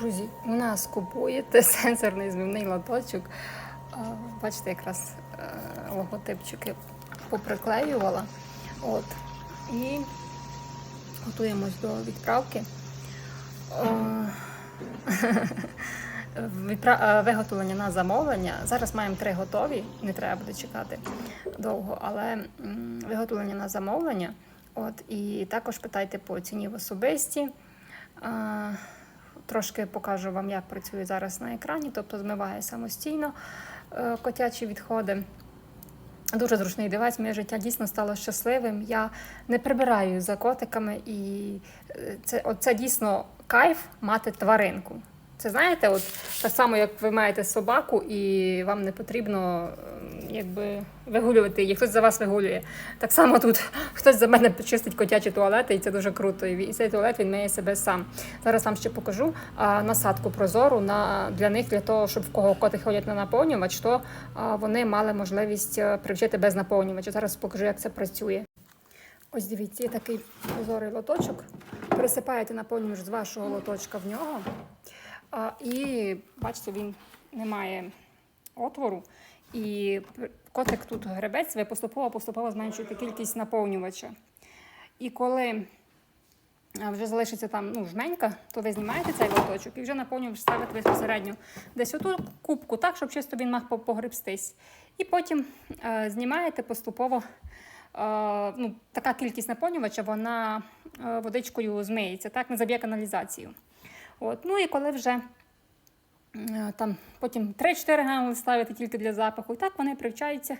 Друзі, у нас купуєте сенсорний змивний лоточок. Бачите, якраз е, логотипчики поприклеювала. От. І готуємось до відправки. Е, Виготовлення на замовлення. Зараз маємо три готові, не треба буде чекати довго, але виготовлення на замовлення. От, і також питайте по ціні в особисті. Трошки покажу вам, як працює зараз на екрані, тобто змиває самостійно е, котячі відходи. Дуже зручний девайс, моє життя дійсно стало щасливим. Я не прибираю за котиками, і е, це, це дійсно кайф мати тваринку. Це знаєте, от так само, як ви маєте собаку, і вам не потрібно ем, якби вигулювати її, хтось за вас вигулює. Так само тут хтось за мене чистить котячі туалети, і це дуже круто. І цей туалет він миє себе сам. Зараз вам ще покажу а, насадку прозору на для них, для того, щоб в кого коти ходять на наповнювач, то а, вони мали можливість е, привчити без наповнювача. Зараз покажу, як це працює. Ось дивіться, є такий прозорий лоточок. Присипаєте наповнювач з вашого лоточка в нього. І бачите, він не має отвору. І котик тут гребець, ви поступово-поступово зменшуєте кількість наповнювача. І коли вже залишиться там ну, жменька, то ви знімаєте цей лоточок і вже наповнювач ставите безпосередньо десь оту кубку, так, щоб чисто він мав погребстись. І потім е, знімаєте поступово. Е, ну, така кількість наповнювача, вона водичкою змиється, так, не заб'є каналізацію. От. Ну і коли вже е, там потім 3-4 гранули ставити тільки для запаху, і так вони привчаються.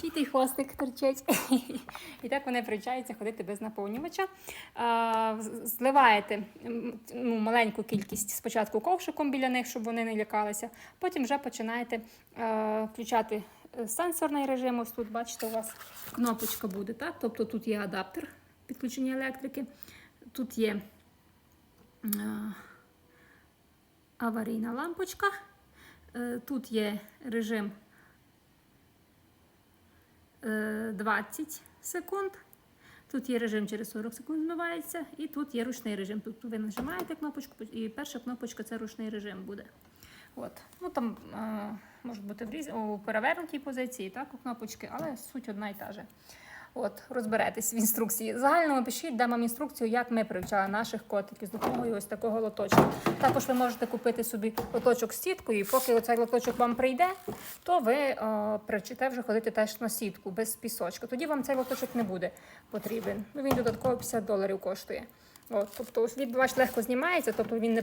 Чий той хвостик торчить. І так вони привчаються ходити без наповнювача. А, Зливаєте ну, маленьку кількість спочатку ковшиком біля них, щоб вони не лякалися. Потім вже починаєте е, включати е, сенсорний режим. Ось тут, бачите, у вас кнопочка буде. так? Тобто тут є адаптер підключення електрики, тут є е, аварійна лампочка. Е, Тут є режим е, 20 секунд. Тут є режим через 40 секунд змивається, і тут є ручний режим. Тут ви нажимаєте кнопочку, і перша кнопочка це ручний режим буде. От. Ну, там е, можуть бути в різ... у перевернутій позиції, так, у кнопочки, але суть одна і та же. От, розберетесь в інструкції. Загально пишіть, дам вам інструкцію, як ми привчали наших котиків з допомогою ось такого лоточка. Також ви можете купити собі лоточок з сіткою, і поки оцей лоточок вам прийде, то ви е, привчите вже ходити теж на сітку без пісочка. Тоді вам цей лоточок не буде потрібен. Він додатково 50 доларів коштує. От, тобто ось він бач, легко знімається, тобто він не